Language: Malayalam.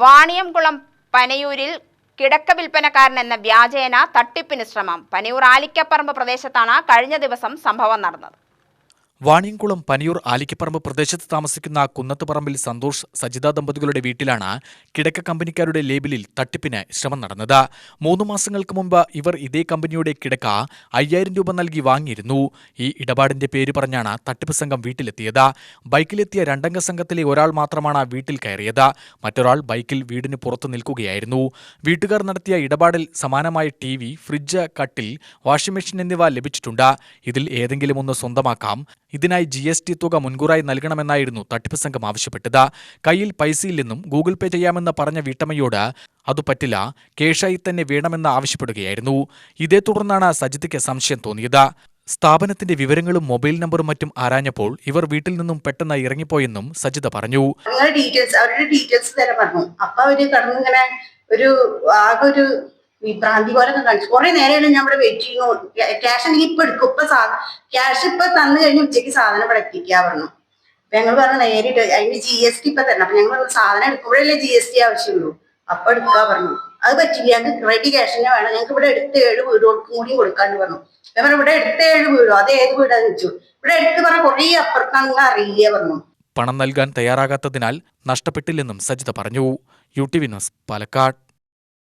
വാണിയംകുളം പനയൂരിൽ കിടക്ക വിൽപ്പനക്കാരൻ എന്ന വ്യാജേന തട്ടിപ്പിന് ശ്രമം. പനയൂർ ആലിക്കപ്പറമ്പ് പ്രദേശത്താണ് കഴിഞ്ഞ ദിവസം സംഭവം നടന്നത്. വാണിയംകുളം പനിയൂർ ആലിക്കപ്പറമ്പ് പ്രദേശത്ത് താമസിക്കുന്ന കുന്നത്തുപറമ്പിൽ സന്തോഷ് സജിത ദമ്പതികളുടെ വീട്ടിലാണ് കിടക്ക കമ്പനിക്കാരുടെ ലേബിലിൽ തട്ടിപ്പിന് ശ്രമം നടന്നത്. മൂന്ന് മാസങ്ങൾക്ക് മുമ്പ് ഇവർ ഇതേ കമ്പനിയുടെ കിടക്ക അയ്യായിരം രൂപ നൽകി വാങ്ങിയിരുന്നു. ഈ ഇടപാടിന്റെ പേര് പറഞ്ഞാണ് തട്ടിപ്പ് സംഘം വീട്ടിലെത്തിയത്. ബൈക്കിലെത്തിയ രണ്ടംഗ സംഘത്തിലെ ഒരാൾ മാത്രമാണ് വീട്ടിൽ കയറിയത്. മറ്റൊരാൾ ബൈക്കിൽ വീടിന് പുറത്തു നിൽക്കുകയായിരുന്നു. വീട്ടുകാർ നടത്തിയ ഇടപാടിൽ സമാനമായ ടി ഫ്രിഡ്ജ് കട്ടിൽ വാഷിംഗ് മെഷീൻ എന്നിവ ലഭിച്ചിട്ടുണ്ട്. ഇതിൽ ഏതെങ്കിലും ഒന്ന് സ്വന്തമാക്കാം. ഇതിനായി ജി എസ് ടി തുക മുൻകൂറായി നൽകണമെന്നായിരുന്നു തട്ടിപ്പ് സംഘം ആവശ്യപ്പെട്ടത്. കയ്യിൽ പൈസയില്ലെന്നും ഗൂഗിൾ പേ ചെയ്യാമെന്ന് പറഞ്ഞ വീട്ടമ്മയോട് അത് പറ്റില്ല കേഷായി തന്നെ വേണമെന്ന് ആവശ്യപ്പെടുകയായിരുന്നു. ഇതേ തുടർന്നാണ് സജിതയ്ക്ക് സംശയം തോന്നിയത്. സ്ഥാപനത്തിന്റെ വിവരങ്ങളും മൊബൈൽ നമ്പറും മറ്റും ആരാഞ്ഞപ്പോൾ ഇവർ വീട്ടിൽ നിന്നും പെട്ടെന്ന് ഇറങ്ങിപ്പോയെന്നും സജിത പറഞ്ഞു. ഡീറ്റെയിൽസ് അവരുടെ ഡീറ്റെയിൽസ് തരാൻ പറഞ്ഞു. അപ്പൊ അവർ കടന്നിങ്ങനെ ഒരു ആകെ ഒരു വിഭ്രാന്തി പോലെ കാണിച്ചു. കുറെ നേരമാണ് ഞാൻ ഇവിടെ വെയിറ്റ് ചെയ്യുന്നു ക്യാഷ് എനിക്ക് ഇപ്പൊ എടുക്കും. ഇപ്പൊ ക്യാഷ് ഇപ്പൊ തന്നു കഴിഞ്ഞ് ഉച്ചയ്ക്ക് സാധനം ഇവിടെ എത്തിക്കാ പറഞ്ഞു. അപ്പൊ ഞങ്ങൾ പറഞ്ഞു നേരിട്ട് അതിന് ജി എസ് ടി ഇപ്പൊ തരണം. അപ്പൊ ഞങ്ങൾ സാധനം എടുക്കുമ്പോഴല്ലേ ജി എസ് ടി ആവശ്യമുള്ളൂ. അപ്പൊ എടുക്കാ പറഞ്ഞു. അത് പറ്റില്ല. ഞങ്ങൾക്ക് റെഡി ക്യാഷിനെ വേണം. ഞങ്ങൾക്ക് ഇവിടെ എടുത്ത് ഏഴ് വീടുകൾക്കും കൂടി കൊടുക്കാണ്ട് പറഞ്ഞു. ഞാൻ ഇവിടെ എടുത്ത ഏഴ് വീടോ? അത് ഏത് വീടാന്ന് വെച്ചു ഇവിടെ എടുത്ത് പറഞ്ഞ കുറേ അപ്പുറത്താണെന്ന് അറിയില്ല പറഞ്ഞു. പണം നൽകാൻ തയ്യാറാകാത്തതിനാൽ നഷ്ടപ്പെട്ടില്ലെന്നും സജിത പറഞ്ഞു. U T V news Palakkad.